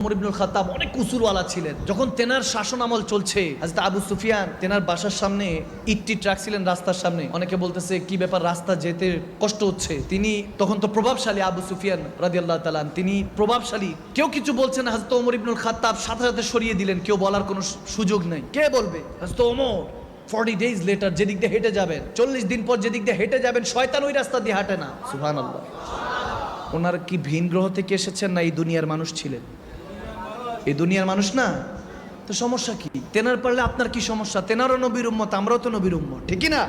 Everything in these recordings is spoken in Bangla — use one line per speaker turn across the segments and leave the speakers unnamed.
ইবনুল খাত্তাব অনেক ছিলেন। যখন তেনার শাসন আমল চলছে আবু সুফিয়ান তেনার বাসার সামনে ট্রাক ছিলেন রাস্তার সামনে। অনেকে বলতেছে, কি ব্যাপার, রাস্তা যেতে কষ্ট হচ্ছে? তিনি তখন তো প্রভাবশালী আবু সুফিয়ান তালান তিনি প্রভাবশালী। কেউ কিছু বলছেন ওমর ইবনুল খাত্তাব সাথে সাথে সরিয়ে দিলেন। কেউ বলার কোনো সুযোগ নেই। কে বলবে? হাজরত ওমর ফর্টি ডেজ লেটার যেদিক দিয়ে হেঁটে যাবেন, চল্লিশ দিন পর যেদিক দিয়ে হেঁটে যাবেন, শয়তান ওই রাস্তা দিয়ে হাঁটে না। সুহান আল্লাহ ওনার কি ভিন গ্রহ থেকে এসেছেন না এই দুনিয়ার মানুষ ছিলেন? এই দুনিয়ার মানুষ না? তো সমস্যা কি? তেনার পারলে আপনার কি সমস্যা? তেনারও নবীর উম্মত, আমরাও তো নবীর উম্মত ঠিকই না?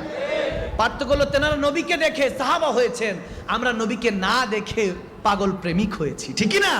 পার্থক্য হলো তেনারা নবীকে দেখে সাহাবা হয়েছেন, আমরা নবীকে না দেখে পাগল প্রেমিক হয়েছি ঠিকই না?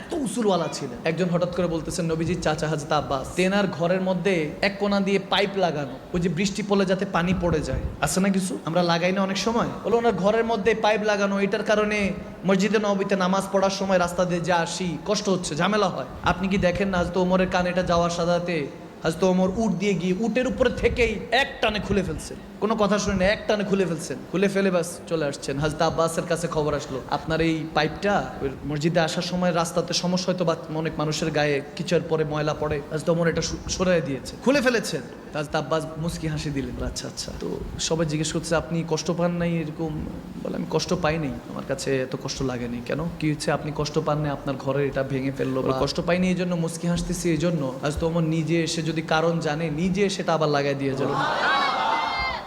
এত উসুলওয়ালা ছিলেন। একজন হঠাৎ করে বলতেছেন নবীজির চাচা হাজত আব্বাস। তেনার ঘরের মধ্যে এক কোনা দিয়ে পাইপ লাগানো ওই যে বৃষ্টি পড়লে যাতে পানি পড়ে যায়। আছে না কিছু? আমরা লাগাই না অনেক সময়। বলো ওনার ঘরের মধ্যে পাইপ লাগানো এটার কারণে মসজিদে নবীতে নামাজ পড়ার সময় রাস্তা দিয়ে যা আসি কষ্ট হচ্ছে ঝামেলা হয়। আপনি কি দেখেন না তো ওমরের কানেটা যাওয়ার সাথে হাজতো ওমর উট দিয়ে গিয়ে উটের উপরে থেকেই এক টানে খুলে ফেলছেন কোনো কথা শুনে না, এক টানে খুলে ফেলছেন খুলে ফেলে বাস চলে আসছেন। হাজতা আব্বাসের কাছে খবর আসলো আপনার এই পাইপটা মসজিদে আসার সময় রাস্তাতে সমস্যা হয়তো বা অনেক মানুষের গায়ে কিছুর পরে ময়লা পড়ে। হাজতা ওমর এটা সু- সরিয়ে দিয়েছে। খুলে ফেলেছেন। হাজতা আব্বাস মুস্কি হাসি দিলেন। আচ্ছা আচ্ছা। তো সবাই জিজ্ঞেস করছে আপনি কষ্ট পান নাই এরকম? বলে আমি কষ্ট পাইনি আমার কাছে এত কষ্ট লাগেনি কেন? কি হচ্ছে আপনি কষ্ট পান নাই? আপনার ঘরে এটা ভেঙে ফেলল কষ্ট পাইনি এই জন্য মুস্কি হাসতেছি এই জন্য আজ তো আমার নিজে এসে যদি কারণ জানে, নিজে সেটা আবার লাগাই দিয়ে যাবে।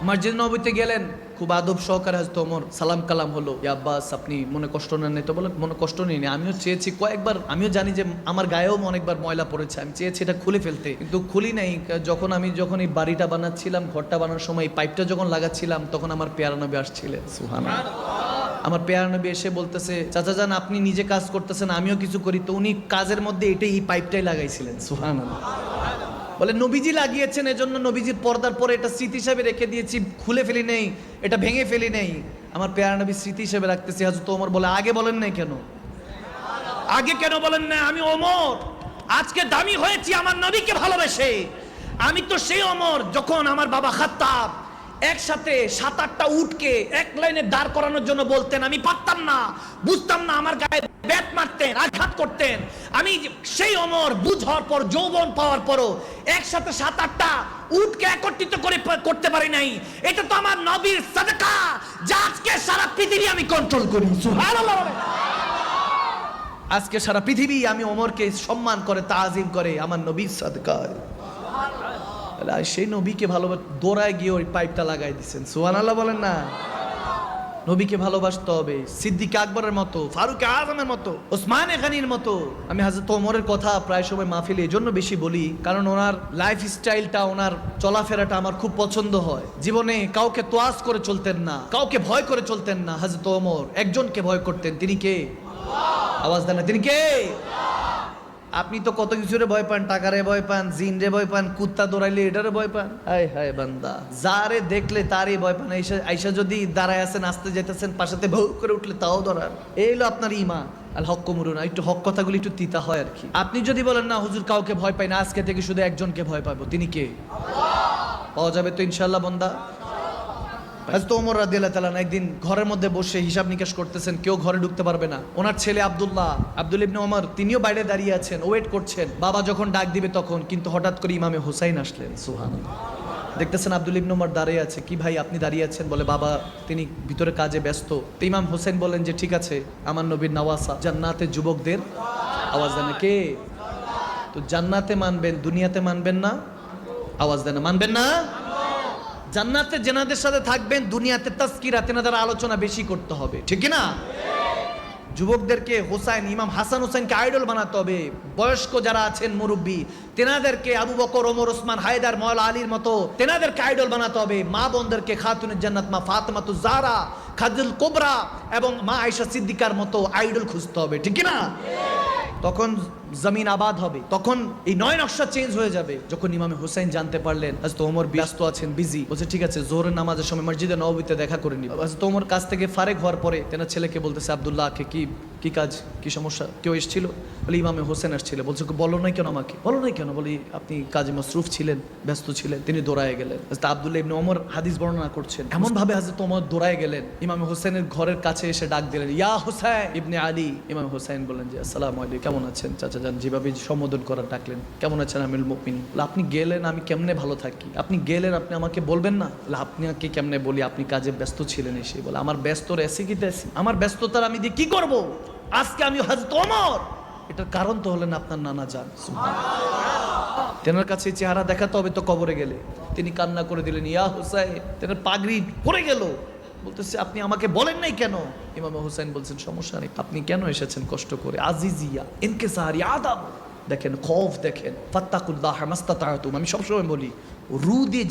মসজিদ নবীতে গেলেন, খুব আদব সহকারে হাজত ওমর, সালাম কালাম হলো আব্বাস, আপনি মনে কষ্ট নেন তো? বলেন, মনে কষ্ট নেই। আমিও চেয়েছি কয়েকবার, আমিও জানি যে আমার গায়েও অনেকবার ময়লা পড়েছে, আমি চেয়েছি এটা খুলে ফেলতে, কিন্তু খুলি নাই। যখন আমি যখন এই বাড়িটা বানাচ্ছিলাম, ঘরটা বানানোর সময় এই পাইপটা যখন লাগাচ্ছিলাম, তখন আমার পেয়ারা নবী আসছিলেন। সুহানা আমার পেয়ারা নবী এসে বলতেছে, চাচা যান আপনি নিজে কাজ করতেছেন, আমিও কিছু করি। তো উনি কাজের মধ্যে এটাই এই পাইপটাই লাগাইছিলেন। সুহান বলে, নবীজি লাগিয়েছেন, এজন্য নবীজির পর্দার পরে এটা স্মৃতি হিসাবে রেখে দিয়েছি, খুলে ফেলি নেই, এটা ভেঙে ফেলি নেই। আমার পেয়ারা নবী স্মৃতি হিসাবে রাখতেছি। হাজত ওমর বলে, আগে বলেন নাই কেন? আগে কেন বলেন না আমি ওমর। আজকে দামি হয়েছি, আমার নবীকে ভালোবেসে। আমি তো সেই অমর যখন আমার বাবা খাত্তাব একসাথে সাত আটটা উটকে এক লাইনে দাঁড় করানোর জন্য বলতেন, আমি পারতাম না, বুঝতাম না, আমার গায়ে ব্যাট মারতেন, আঘাত করতেন। আমি সেই অমর, বুঝ হওয়ার পর, যৌবন পাওয়ার পরও একসাথে সাত আটটা উটকে একত্রিত করে করতে পারি নাই। এটা তো আমার নবীর সাদকা, যা আজকে সারা পৃথিবী আমি কন্ট্রোল করি। সুবহানাল্লাহ আজকে সারা পৃথিবী আমি ওমরকে সম্মান করে, তাজিম করে, আমার নবীর সাদকায়। সেই নবীকে ভালোবাস, দৌড়ায় গিয়ে ওই পাইপটা লাগাই দিচ্ছেন সুহান আল্লাহ বলেন না। নবীকে ভালোবাসতে হবে। সিদ্দিক আকবরের মতো, ফারুক আজমের মতো, ওসমান এখানির মতো। আমি হাজরত ওমরের কথা প্রায় সময় মাহফিলে এই জন্য বেশি বলি, কারণ ওনার লাইফ স্টাইলটা ওনার চলাফেরাটা আমার খুব পছন্দ হয়। জীবনে কাউকে তোয়াজ করে চলতেন না, কাউকে ভয় করে চলতেন না। হাজরত ওমর, একজনকে ভয় করতেন। তিনি কে? আওয়াজ দেন না। তিনি কে? আপনি তো কত কিছুরে ভয় পান, টাকারে ভয় পান, জিনরে ভয় পান, কুত্তা দৌড়াইলে এটারে ভয় পান। হায় হায় বান্দা। যারে দেখলে তারই ভয় পান। আইসা যদি দাঁড়ায় আছেন, আসতে যেতেছেন পাশাতে ভৌ করে উঠলে তাও ধরার। এই হলো আপনার ইমা আল হক মুরুনা, একটু হক কথাগুলি একটু তিতা হয় আর কি। আপনি যদি বলেন, না, হুজুর, কাউকে ভয় পাই না, আজকে থেকে শুধু একজনকে ভয় পাবো। তিনি কে? পাওয়া যাবে তো ইনশাল্লাহ বন্দা। হাজরত ওমর রাদিয়াল্লাহু তাআলা একদিন ঘরের মধ্যে বসে হিসাব নিকাশ করতেছেন, কেউ ঘরে ঢুকতে পারবে না। ওনার ছেলে আব্দুল্লাহ, আব্দুল ইবনে ওমর, তিনিও বাইরে দাঁড়িয়ে আছেন, ওয়েট করছেন। বাবা যখন ডাক দিবে তখন, কিন্তু হঠাৎ করে ইমামে হুসাইন আসলেন, সুবহানাল্লাহ। দেখতেছেন আব্দুল ইবনে ওমর দাঁড়িয়ে আছে, কি ভাই আপনি দাঁড়িয়ে আছেন? বলে, বাবা, তিনি ভিতরে কাজে ব্যস্ত। তো ইমাম হোসেন বলেন যে, ঠিক আছে, আমার নবীর নওয়াসা, জান্নাতে যুবকদের আওয়াজ দেন। কে? তো জান্নাতে মানবেন, দুনিয়াতে মানবেন না, আওয়াজ দেন। মানবেন না? জান্নাতে জেনাদের সাথে থাকবেন, দুনিয়াতে তাস্কিরা তেনাদের আলোচনা বেশি করতে হবে। ঠিক না যুবকদেরকে হোসাইন, ইমাম হাসান হোসেনকে আইডল বানাতে হবে। বয়স্ক যারা আছেন মুরব্বী, তেনাদেরকে আবু বকর, ওমর, ওসমান, হায়দার ময়লা আলীর মতো তেনাদেরকে আইডল বানাতে হবে। মা বোনদেরকে খাতুনের জান্নাত, মা ফাতমাতু জারা খাজুল কোবরা এবং মা আয়েশা সিদ্দিকার মতো আইডল খুঁজতে হবে। ঠিক না তখন জমিন আবাদ হবে, তখন এই নয় নকশা চেঞ্জ হয়ে যাবে। যখন ইমামে হোসেন জানতে পারলেন আজ তো ওমর ব্যস্ত আছেন বিজি বলছে, ঠিক আছে জোরের নামাজের সময় মসজিদে নবীতে দেখা করে নিব। আজ তো ওমর কাছ থেকে ফারেক হওয়ার পরে তেনার ছেলেকে বলতেছে, আব্দুল্লাহকে কি কি কাজ, কি সমস্যা, কেউ এসেছিল? বলে, ইমামে হোসেন আসছিল। বলছে, বলো নাই কেন আমাকে? বলো নাই কেন? বলি, আপনি কাজে মসরুফ ছিলেন, ব্যস্ত ছিলেন, তিনি দৌড়ায় গেলেন। হাজরত আব্দুল্লাহ ইবনে ওমর হাদিস বর্ণনা করছেন। এমন ভাবে হাজরত ওমর দৌড়ায় গেলেন। ইমামে হোসেনের ঘরের কাছে এসে ডাক দিলেন, ইয়া হোসেন ইবনে আলী। ইমাম হোসেন বলেন যে আসসালামু আলাইকুম, কেমন আছেন, চাচা? যান যেভাবে সম্বোধন করার ডাকলেন, কেমন আছেন আমিল মুমিন? আপনি গেলেন, আমি কেমনে ভালো থাকি? আপনি গেলেন, আপনি আমাকে বলবেন না? আপনাকে কেমনে বলি? আপনি কাজে ব্যস্ত ছিলেন এসে। বলে, আমার ব্যস্ত রেসি কি তেসি আমার ব্যস্ততার আমি দিয়ে কি করব? আজকে আমি হাজরত ওমর। এটার কারণ তো হলেন আপনার নানা যান তেনার কাছে চেহারা দেখাতে হবে তো কবরে গেলে। তিনি কান্না করে দিলেন, ইয়া হোসাই তেনার পাগড়ি পড়ে গেল। বলতেছে, আপনি আমাকে বলেন নাই কেন? ইমাম হুসাইন বলছেন, সমস্যা নেই, আপনি কেন এসেছেন কষ্ট করে? আজিজিয়া ইনকে সাহারি আদাব। দেখেন, খফ দেখেন, ফাত্তাকুল্লাহ মাস্তাতাতুম আমি সবসময় বলি রু দিয়ে